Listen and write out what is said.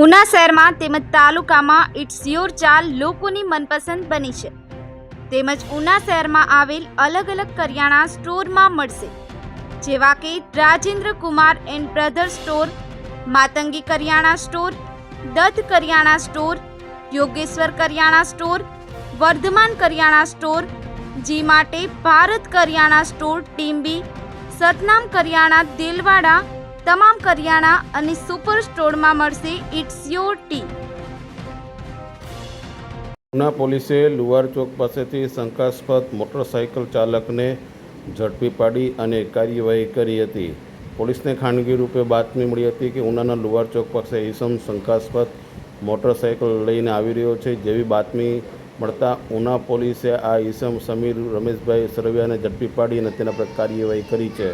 ઉના શહેરમાં તેમજ તાલુકામાં ઇટ્સ યોર ચાલ લોકોની મનપસંદ બની છે. તેમજ ઉના શહેરમાં આવેલ અલગ અલગ કરિયાણા સ્ટોરમાં મળશે. જેવા કે Rajendra Kumar and brother store, Matangi કરિયાણા store, Datt કરિયાણા સ્ટોર, યોગેશ્વર કરિયાણા સ્ટોર, વર્ધમાન કરિયાણા સ્ટોર, જી માટે ભારત કરિયાણા સ્ટોર ટીમ્બી સતનામ કરિયાણા, દિલવાડા તમામ કરિયાણા અને સુપર સ્ટોરમાં મળશે ઇટ્સ યોર ટી ઉના પોલીસે લુવાર ચોક પાસેથી શંકાસ્પદ મોટરસાયકલ ચાલકને ઝડપી પાડી અને કાર્યવાહી કરી હતી. પોલીસને ખાનગી રૂપે બાતમી મળી હતી કે ઉનાના લુવાર ચોક પાસે ઈસમ શંકાસ્પદ મોટરસાયકલ લઈને આવી રહ્યો છે જેવી બાતમી મળતા ઉના પોલીસે આ ઈસમ સમીર રમેશભાઈ સરવિયાને ઝડપી પાડી અને તેના પર કાર્યવાહી કરી છે.